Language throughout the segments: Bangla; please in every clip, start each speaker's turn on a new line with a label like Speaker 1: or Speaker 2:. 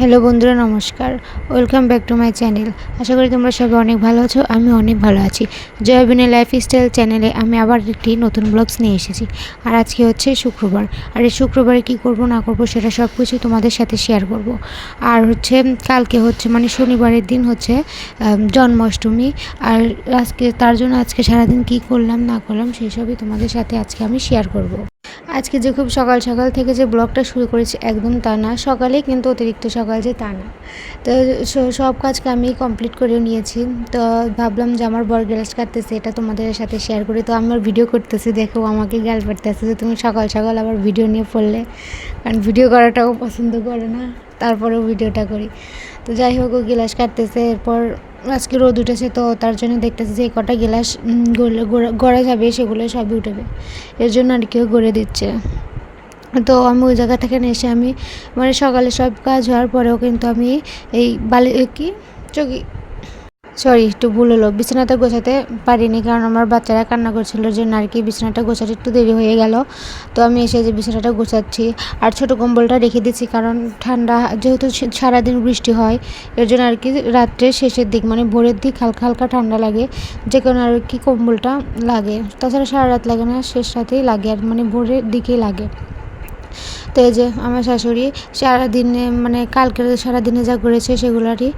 Speaker 1: হ্যালো বন্ধুরা, নমস্কার। Welcome back to my channel আশা করি তোমরা সবাই অনেক ভালো আছো, আমি অনেক ভালো আছি। জয়বিনের লাইফস্টাইল চ্যানেলে আমি আবার একটি নতুন ব্লগস নিয়ে এসেছি। আর আজকে হচ্ছে শুক্রবার। আর এই শুক্রবারে কী করব, না করব, সেটা সব কিছু তোমাদের সাথে শেয়ার করব। আর হচ্ছে কালকে হচ্ছে মানে শনিবারের দিন হচ্ছে জন্মাষ্টমী। আর আজকে, তার জন্য আজকে সারাদিন কী করলাম, না করলাম, সেই সবই তোমাদের সাথে আজকে আমি শেয়ার করব। আজকে যে খুব সকাল সকাল থেকে যে ব্লগটা শুরু করেছি একদম তা না, সকালে কিন্তু অতিরিক্ত সকাল যে তা না। তো সব কাজকে আমি কমপ্লিট করে নিয়েছি। তো ভাবলাম যে আমার বর গ্যাস কাটতেছে, এটা তোমাদের সাথে শেয়ার করি। তো আমার ভিডিও করতেছি, দেখো আমাকে গ্যাল পাড়তেছে যে তুমি সকাল সকাল আবার ভিডিও নিয়ে পড়লে। কারণ ভিডিও করাটাও পছন্দ করে না, তারপরেও ভিডিওটা করি। তো যাই হোক ও গিলাস কাটতেছে, এরপর আজকে রোদ উঠেছে, তো তার জন্য দেখতেছি যে কটা গ্লাস গড়া- যাবে, সেগুলো সবই উঠবে। এর জন্য আর কেউ গড়ে দিচ্ছে। তো আমি ওই জায়গা থেকে এসে আমি মানে সকালে সব কাজ হওয়ার পরেও কিন্তু আমি এই বালি কি? চকি সরি একটু ভুল হলো। বিছানাটা গোছাতে পারিনি কারণ আমার বাচ্চারা কান্না করছিল যে আর কি, বিছানাটা গোছাতে একটু দেরি হয়ে গেল। তো আমি এসে যে বিছানাটা গোছাচ্ছি আর ছোটো কম্বলটা রেখে দিচ্ছি কারণ ঠান্ডা, যেহেতু সারাদিন বৃষ্টি হয়, এর জন্য আর কি রাত্রে শেষের দিক মানে ভোরের দিক হালকা হালকা ঠান্ডা লাগে। যে কারণে আর কি কম্বলটা লাগে। তাছাড়া সারা রাত লাগে না, শেষ রাতেই লাগে আর মানে ভোরের দিকেই লাগে। তো এই যে আমার শাশুড়ি সারাদিনে মানে কালকের সারাদিনে যা করেছে সেগুলোরই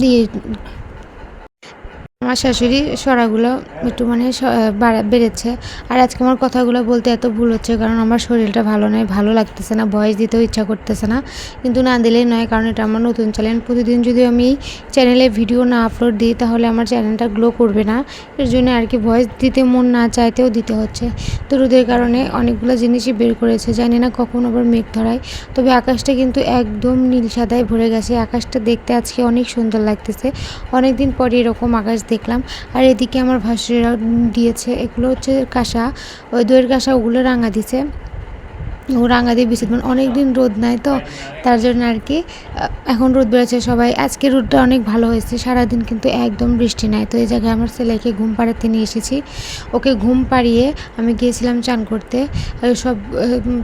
Speaker 1: দিয়ে আমার শাশুড়ি সরাগুলো একটু মানে বেড়েছে। আর আজকে আমার কথাগুলো বলতে এত ভুল হচ্ছে, কারণ আমার শরীরটা ভালো নয়, ভালো লাগতেছে না ভয়েস দিতেও ইচ্ছা করতেছে না। কিন্তু না দিলেই নয়, কারণ এটা আমার নতুন চ্যানেল প্রতিদিন যদি আমি চ্যানেলে ভিডিও না আপলোড দিই, তাহলে আমার চ্যানেলটা গ্লো করবে না। এর জন্য আর কি ভয়েস দিতে মন না চাইতেও দিতে হচ্ছে। তো রোদের কারণে অনেকগুলো জিনিসই বের করেছে, জানি না কখন আবার মেঘ ধরায়। তবে আকাশটা কিন্তু একদম নীল সাদায় ভরে গেছে। আকাশটা দেখতে আজকে অনেক সুন্দর লাগতেছে। অনেক দিন পরে এরকম আকাশ দেখলাম। আর এদিকে আমার ভাসুরেরা দিয়েছে, এগুলো হচ্ছে কাঁসা। ওই দইয়ের কাঁসা ওগুলো রাঙা দিছে। রাঙা দিয়ে বিছিয়ে মানে অনেক দিন রোদ নাই তো, তার জন্য আর কি এখন রোদ বেরোচ্ছে সবাই। আজকে রোদটা অনেক ভালো হয়েছে, সারাদিন কিন্তু একদম বৃষ্টি নাই। তো এই জায়গায় আমার ছেলেকে ঘুম পাড়াতে নিয়ে এসেছি। ওকে ঘুম পাড়িয়ে আমি গিয়েছিলাম চান করতে। সব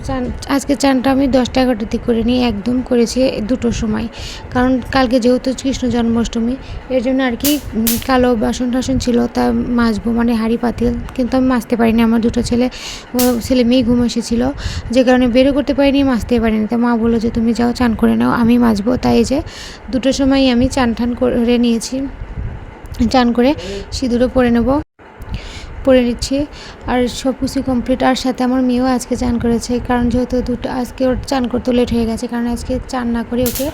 Speaker 1: চান, আজকে চানটা আমি দশটা এগারোটার দিক করে নিয়ে একদম করেছি দুটোর সময়। কারণ কালকে যেহেতু কৃষ্ণ জন্মাষ্টমী, এর জন্য আর কি কালো বাসন টাসন ছিল, তা মাজবো মানে হাঁড়ি পাতিল, কিন্তু আমি মাজতে পারিনি। আমার দুটো ছেলে ছেলে মেয়ে ঘুম এসেছিল। যে কারণে বেরো করতে পারিনি মাজতে পারিনি। তো মা বলল যে, তুমি যাও, চান করে নাও, আমি মাজবো। তাই যে দুটো সময় আমি চান ঠান করে নিয়েছি। চান করে সিঁদুরও পরে নেব। নিচ্ছি। আর সব কিছু কমপ্লিট আর সাথে আমার মেয়েও আজকে চান করেছে। কারণ যেহেতু দুটো আজকে ওর চান করতে লেট হয়ে গেছে। কারণ আজকে চান না করে ওকে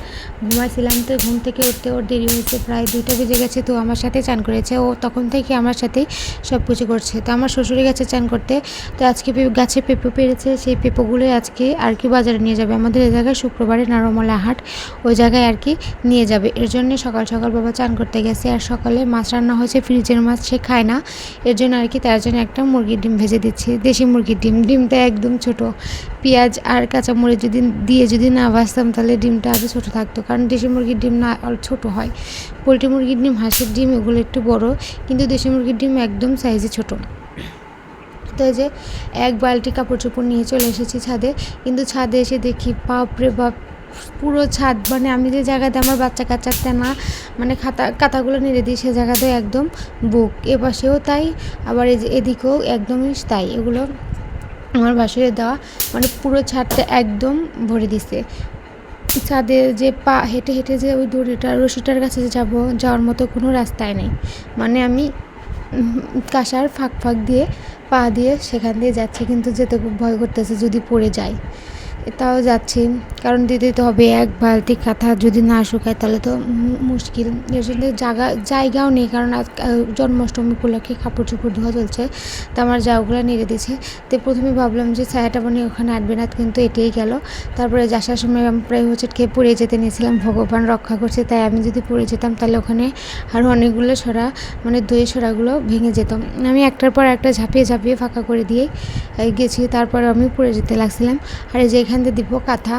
Speaker 1: ঘুমাইছিলাম। তো ঘুম থেকে উঠতে ওর দেরি হয়েছে। প্রায় দুইটা বেজে গেছে। তো আমার সাথে চান করেছে। ও তখন থেকে আমার সাথেই সব কিছু করছে। তো আমার শ্বশুরের কাছে চান করতে। তো আজকে গাছে পেঁপো পেরেছে। সেই পেঁপোগুলো আজকে আর কি বাজারে নিয়ে যাবে। আমাদের এই জায়গায় শুক্রবারে নারমলা হাট। ওই জায়গায় আর কি নিয়ে যাবে। এর জন্য সকাল সকাল বাবা চান করতে গেছে। আর সকালে মাছ রান্না হয়েছে। ফ্রিজের মাছ সে খায় না। এর জন্য আর কি তার জন্য একটা মুরগির ডিম ভেজে দিচ্ছি। দেশি মুরগির ডিম। ডিমটা একদম ছোট। পেঁয়াজ আর কাঁচামরিচ যদি, দিয়ে যদি না ভাজতাম, তাহলে ডিমটা আরও ছোট থাকতো। কারণ দেশি মুরগির ডিম না অল- ছোট হয়। পোলট্রি মুরগির ডিম, হাঁসের ডিম, এগুলো একটু বড়। কিন্তু দেশি মুরগির ডিম একদম সাইজে ছোট। তো যে, এক বালতি কাপড় চোপড় নিয়ে চলে এসেছি ছাদে। কিন্তু ছাদে এসে দেখি, বাপরে বাপ! পুরো ছাদ মানে আমি যে জায়গাতে আমার বাচ্চা কাচ্চার তেনা মানে খাতা কাতাগুলো নেড়ে দিই, সে জায়গাতে একদম বুক। এ পাশেও তাই, আবার এদিকেও একদমই তাই। এগুলো আমার বাসুরের দেওয়া মানে পুরো ছাদটা একদম ভরে দিছে। ছাদে যে পা, হেঁটে হেঁটে যে ওই দড়িটা রশিটার কাছে যাব, যাওয়ার মতো কোনো রাস্তায় নেই। মানে আমি কাঁসার ফাঁক ফাঁক দিয়ে, পা দিয়ে সেখান দিয়ে যাচ্ছি, কিন্তু যেতে খুব ভয় করতেছে যদি পড়ে যায়। তাও যাচ্ছি। কারণ দিতে তো হবে এক বালতি কাঁথা যদি না শুকায় তাহলে তো মুশকিল। জন্য জায়গা জায়গাও নেই কারণ আজ জন্মাষ্টমী উপলক্ষে কাপড় চোপড় ধোয়া চলছে। তো আমার জাউগুলো নেড়ে দিয়েছে। তো প্রথমে ভাবলাম যে ছায়াটা মানে ওখানে আটবে না, কিন্তু এটাই গেল। তারপরে আসার সময় আমি প্রায় হচ্ছে খেয়ে পড়ে যেতে নিয়েছিলাম, ভগবান রক্ষা করছে, তাই আমি যদি পড়ে যেতাম তাহলে ওখানে আরও অনেকগুলো সরা মানে দই সরাগুলো ভেঙে যেত। আমি একটার পর একটা ঝাঁপিয়ে ঝাঁপিয়ে ফাঁকা করে দিয়ে গেছি। তারপর আমি পড়ে যেতে লাগছিলাম। আর যে এখান দিয়ে দিব কাঁথা।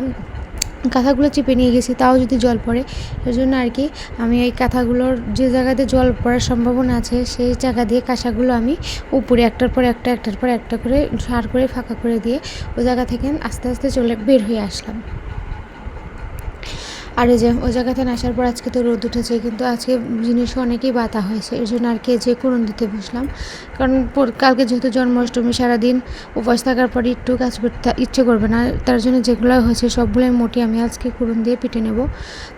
Speaker 1: কাঁথাগুলো চেপে নিয়ে গেছি, তাও যদি জল পড়ে। এর জন্য আর কি আমি এই কাঁথাগুলোর যে জায়গাতে জল পড়ার সম্ভাবনা আছে, সেই জায়গা দিয়ে কাঁসাগুলো আমি উপরে একটার পর একটা, একটার পর একটা করে সার করে, ফাঁকা করে দিয়ে ওই জায়গা থেকে আস্তে আস্তে চলে বের হয়ে আসলাম। আর এই যে ওই জায়গাতে আসার পর আজকে তো রোদ উঠেছে, কিন্তু আজকে জিনিসও অনেকেই বাতা হয়েছে। এর জন্য আর কি যে করুন দিতে বসলাম। কারণ কালকে যেহেতু জন্মাষ্টমী, সারাদিন উপবাস থাকার পরে একটু কাজ করতে ইচ্ছে করবে না। তার জন্য যেগুলো হয়েছে সবগুলোই মোটি আমি আজকে করুন দিয়ে পিটে নেব।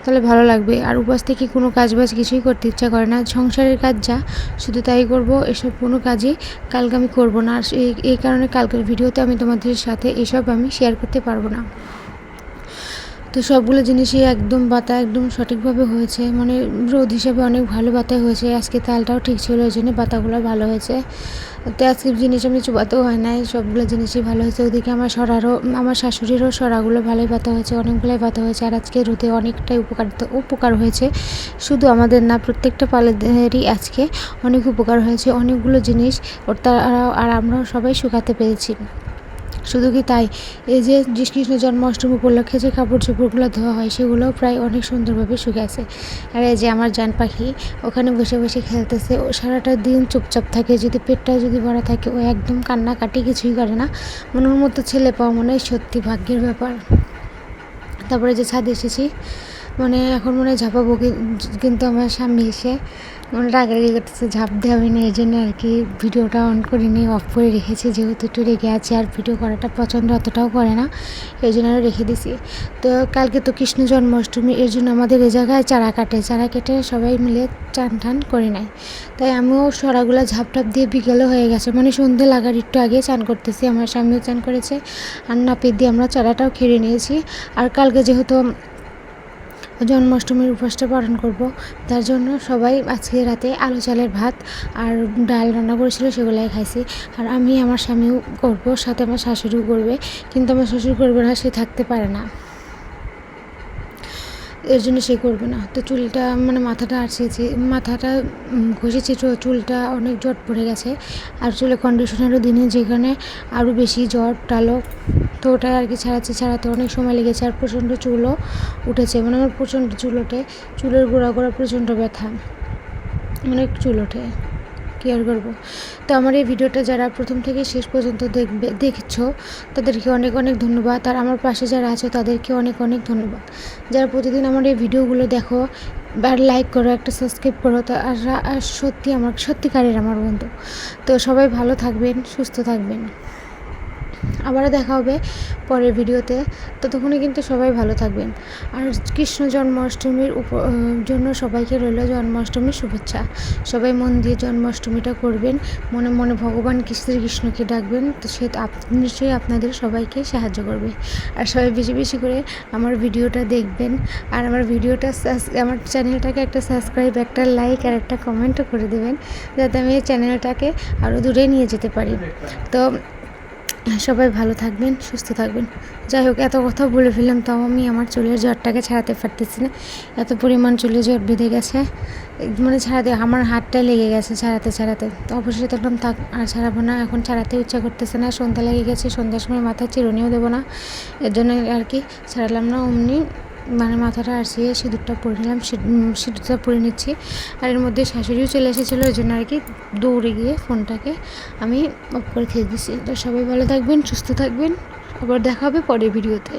Speaker 1: তাহলে ভালো লাগবে। আর উপবাস থেকে কোনো কাজ বাজ কিছুই করতে ইচ্ছা করে না। সংসারের কাজ যা, শুধু তাই করব, এসব কোনো কাজই কালকে আমি করব না। আর এই কারণে কালকের ভিডিওতে আমি তোমাদের সাথে এসব আমি শেয়ার করতে পারব না। তো সবগুলো জিনিসই একদম বাতা একদম সঠিকভাবে হয়েছে। মানে রোদ হিসাবে অনেক ভালো বাতা হয়েছে। আজকে তালটাও ঠিক ছিল ওই জন্য বাতাগুলো ভালো হয়েছে। তো আজকে জিনিস আমি চুবাতেও হয় নাই, সবগুলো জিনিসই ভালো হয়েছে। ওদিকে আমার সরারও, আমার শাশুড়িরও সরাগুলো ভালোই বাতা হয়েছে, অনেকগুলোই বাতা হয়েছে। আর আজকে রোদে অনেকটাই উপকারিতা উপকার হয়েছে। শুধু আমাদের না, প্রত্যেকটা পালেদেরই আজকে অনেক উপকার হয়েছে। অনেকগুলো জিনিস ওর তারা আর আমরাও সবাই শুকাতে পেরেছি। শুধু কি তাই? এই যে কৃষ্ণ জন্মাষ্টমী উপলক্ষে যে কাপড় চোপড়গুলো ধোয়া হয়, সেগুলোও প্রায় অনেক সুন্দরভাবে শুকাছে আর এই যে আমার জান পাখি, ওখানে বসে বসে খেলতেছে। ও সারাটা দিন চুপচাপ থাকে, যদি পেটটা যদি ভরা থাকে, ও একদম কান্নাকাটি কিছুই করে না। মনের মতো ছেলে পাওয়া মনে হয় সত্যি ভাগ্যের ব্যাপার। তারপরে যে ছাদে এসেছি মানে এখন মনে হয় ঝাঁপাবো কিন্তু আমার স্বামী এসে মানে রাগারাগি করতেছে, ঝাঁপ দেওয়াই না এই জন্য আর কি ভিডিওটা অন করিনি অফ করে রেখেছি, যেহেতু একটু রেগে আছে আর ভিডিও করাটা পছন্দ অতটাও করে না, এই জন্য রেখে দিছি। তো কালকে তো কৃষ্ণ জন্মাষ্টমী, এর জন্য আমাদের এ জায়গায় চারা কাটে, চারা কেটে সবাই মিলে চান টান করে নেয়। তাই আমিও সরাগুলো ঝাপ টাপ দিয়ে বিকেলও হয়ে গেছে মানে সন্ধে লাগার একটু আগে চান করতেছি, আমার স্বামীও চান করেছে, আর নাপিত দিয়ে আমরা চারাটাও খেড়ে নিয়েছি, আর কালকে যেহেতু জন্মাষ্টমীর উপাসটা পালন করব। তার জন্য সবাই আজকে রাতে আলু চালের ভাত আর ডাল রান্না করেছিল, সেগুলাই খাইছি। আর আমি আমার স্বামীও করব, সাথে আমার শাশুড়িও করবে, কিন্তু আমার শ্বশুর করবে না, সে থাকতে পারে না। এর জন্য সে করবে না। তো চুলটা মানে মাথাটা আসিয়েছি মাথাটা ঘষেছি চুলটা অনেক জট পড়ে গেছে। আর চুলে কন্ডিশনারও দিনে যেখানে আরও বেশি জট, টালো, তো ওটা আর কি ছাড়াচ্ছি, ছাড়াতে অনেক সময় লেগেছে। আর প্রচণ্ড চুলও উঠেছে মানে আমার প্রচণ্ড চুল ওঠে। চুলের গোড়া গোড়া প্রচণ্ড ব্যথা। অনেক চুল ওঠে। কি করব। তো আমার এই ভিডিওটা যারা প্রথম থেকে শেষ পর্যন্ত দেখবে, দেখছ, তাদেরকে অনেক অনেক ধন্যবাদ। আর আমার পাশে যারা আছে, তাদেরকে অনেক অনেক ধন্যবাদ। যারা প্রতিদিন আমার এই ভিডিওগুলো দেখো, আর লাইক করো, একটা সাবস্ক্রাইব করো, তো আর সত্যি আমার, সত্যিকারের আমার বন্ধু। তো সবাই ভালো থাকবেন, সুস্থ থাকবেন। আবারও দেখা হবে পরের ভিডিওতে। ততক্ষণে কিন্তু সবাই ভালো থাকবেন। আর কৃষ্ণ জন্মাষ্টমীর জন্য সবাইকে রইল জন্মাষ্টমীর শুভেচ্ছা। সবাই মন দিয়ে জন্মাষ্টমীটা করবেন। মনে মনে ভগবান শ্রী কৃষ্ণকে ডাকবেন, তো সে নিশ্চয়ই আপনাদের সবাইকে সাহায্য করবে। আর সবাই বেশি বেশি করে আমার ভিডিওটা দেখবেন। আর আমার ভিডিওটা আমার চ্যানেলটাকে একটা সাবস্ক্রাইব, একটা লাইক আর একটা কমেন্টও করে দেবেন, যাতে আমি চ্যানেলটাকে আরও দূরে নিয়ে যেতে পারি। তো সবাই ভালো থাকবেন, সুস্থ থাকবেন। যাই হোক, এত কথা বলে ফেললাম, তাও আমি আমার চুলের জ্বরটাকে ছাড়াতে পারতেছি না। এত পরিমাণ চুলে জ্বর বেঁধে গেছে। মানে ছাড়াতে, আমার হাতটা লেগে গেছে ছাড়াতে ছাড়াতে। তো অবশ্যই দেখলাম, থাক, আর ছাড়াবো না। এখন ছাড়াতে ইচ্ছা করতেছে না, সন্ধ্যা লেগে গেছে, সন্ধ্যার সময় মাথায় চিরুনিও দেবো না। এর জন্য আর কি, ছাড়ালাম না অমনি। মানে মাথাটা আসিয়ে সিঁদুরটা পরে নিলাম সিঁদুরটা পরে নিচ্ছি। আর এর মধ্যে শাশুড়িও চলে এসেছিল, ওই জন্য আর কি দৌড়ে গিয়ে ফোনটাকে আমি অফ করে খেয়ে দিচ্ছি তো সবাই ভালো থাকবেন, সুস্থ থাকবেন। আবার দেখা হবে পরের ভিডিওতে।